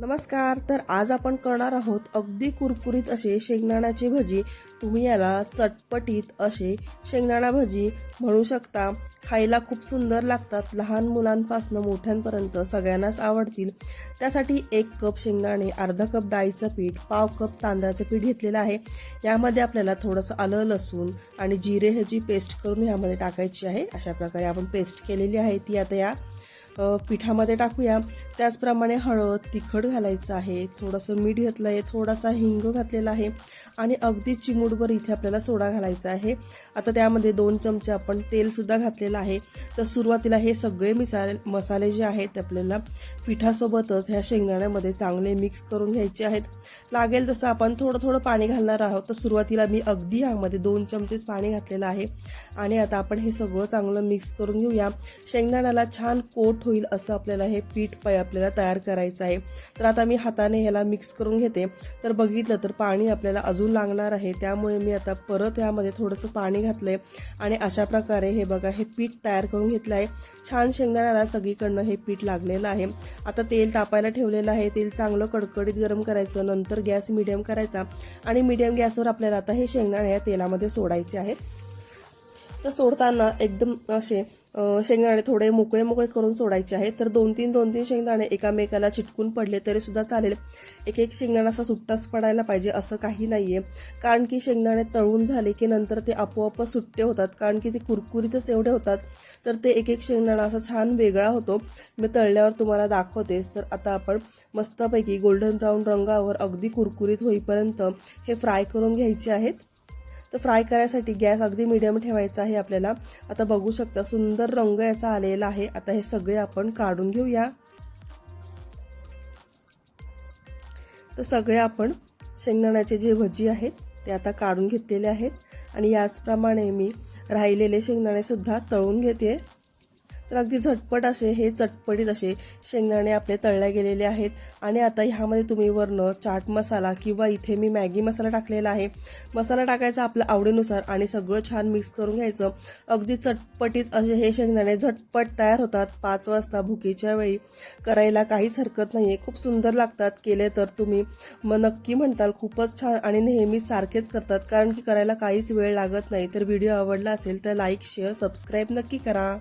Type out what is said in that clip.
नमस्कार तर आज आपण करणार आहोत अगदी कुरकुरीत असे शेंगदाण्याची भजी. तुम्ही याला चटपटीत असे शेंगदाणा भजी म्हणू शकता. खायला खूप सुंदर लागतात लहान मुलांपासून मोठ्यांपर्यंत सगळ्यांनाच आवडतील. त्यासाठी एक कप शेंगदाणे अर्धा कप डाळीचं पीठ पाव कप तांदळाचं पीठ घेतलेलं आहे. यामध्ये आपल्याला थोडंसं आलं लसूण आणि जिरे ह्याची पेस्ट करून यामध्ये टाकायची आहे. अशा प्रकारे आपण पेस्ट केलेली आहे. ती आता या पिठामध्ये टाकूया. त्याचप्रमाणे हळद तिखट घालायचं आहे. थोडंसं मीठ घेतलं आहे थोडासा हिंग घातलेला आहे आणि अगदी चिमूटभर इथे आपल्याला सोडा घालायचा आहे. आता त्यामध्ये दोन चमचे आपण तेलसुद्धा घातलेलं आहे. तर सुरुवातीला हे सगळे मिसाले मसाले जे आहेत ते आपल्याला पिठासोबतच ह्या शेंगदाण्यामध्ये चांगले मिक्स करून घ्यायचे आहेत. लागेल तसं आपण थोडं थोडं पाणी घालणार आहोत. तर सुरुवातीला मी अगदी यामध्ये दोन चमचेच पाणी घातलेलं आहे. आणि आता आपण हे सगळं चांगलं मिक्स करून घेऊया. शेंगदाण्याला छान कोट होईल असं आपल्याला हे पीठ पै आपल्याला तयार करायचं आहे. तर आता मी हाताने ह्याला मिक्स करून घेते. तर बघितलं तर पाणी आपल्याला अजून लागणार आहे. त्यामुळे मी आता परत यामध्ये थोडंसं पाणी घातलंय. आणि अशा प्रकारे हे बघा हे पीठ तयार करून घेतलं आहे. छान शेंगदाण्याला सगळीकडनं हे पीठ लागलेलं आहे. आता तेल तापायला ठेवलेलं आहे. तेल चांगलं कडकडीत गरम करायचं. नंतर गॅस मिडियम करायचा. आणि मिडियम गॅसवर आपल्याला आता हे शेंगदाणे या तेलामध्ये सोडायचे आहेत. तर सोडताना एकदम असे शेंगदाणे थोडे मोकळे मोकळे करून सोडायचे आहेत. तर दोन तीन दोन तीन शेंगदाणे एकामेकाला चिटकून पडले तरी सुद्धा चालेल. एक एक शेंगदाणा असा सुट्टाच पडायला पाहिजे असं काही नाहीये. कारण की शेंगदाणे तळून झाले की नंतर ते आपोआपच सुट्टे होतात. कारण की ते कुरकुरीतच एवढे होतात. तर ते एक एक शेंगदाणा असा छान वेगळा होतो. मी तळल्यावर तुम्हाला दाखवतेच. तर आता आपण मस्तपैकी गोल्डन ब्राऊन रंगावर अगदी कुरकुरीत होईपर्यंत हे फ्राय करून घ्यायचे आहेत. तर फ्राय करायसाठी गॅस अगदी मिडियम ठेवायचा आहे आपल्याला. आता बघू शकता सुंदर रंग याचा आलेला आहे. आता हे सगळे आपण काढून घेऊया. तर सगळे आपण शेंगदाण्याचे जे भजी आहेत ते आता काढून घेतलेले आहेत. आणि याचप्रमाणे मी राहिलेले शेंगदाणे सुद्धा तळून घेते. तर अगदी झटपट असे हे चटपटीत असे शेंगदाणे आपले तळले गेलेले आहेत. आणि आता ह्यामध्ये तुम्ही वरनं चाट मसाला किंवा इथे मी मॅगी मसाला टाकलेला आहे. मसाला टाकायचा आपल्या आवडीनुसार आणि सगळं छान मिक्स करून घ्यायचं. अगदी चटपटीत असे हे शेंगदाणे झटपट तयार होतात. पाच वाजता भुकीच्या वेळी. करायला काहीच हरकत नाही खूप सुंदर लागतात. केले तर तुम्ही मग नक्की म्हणताल खूपच छान आणि नेहमी सारखेच करतात. कारण की करायला काहीच वेळ लागत नाही. तर व्हिडिओ आवडला असेल तर लाईक शेअर सबस्क्राईब नक्की करा.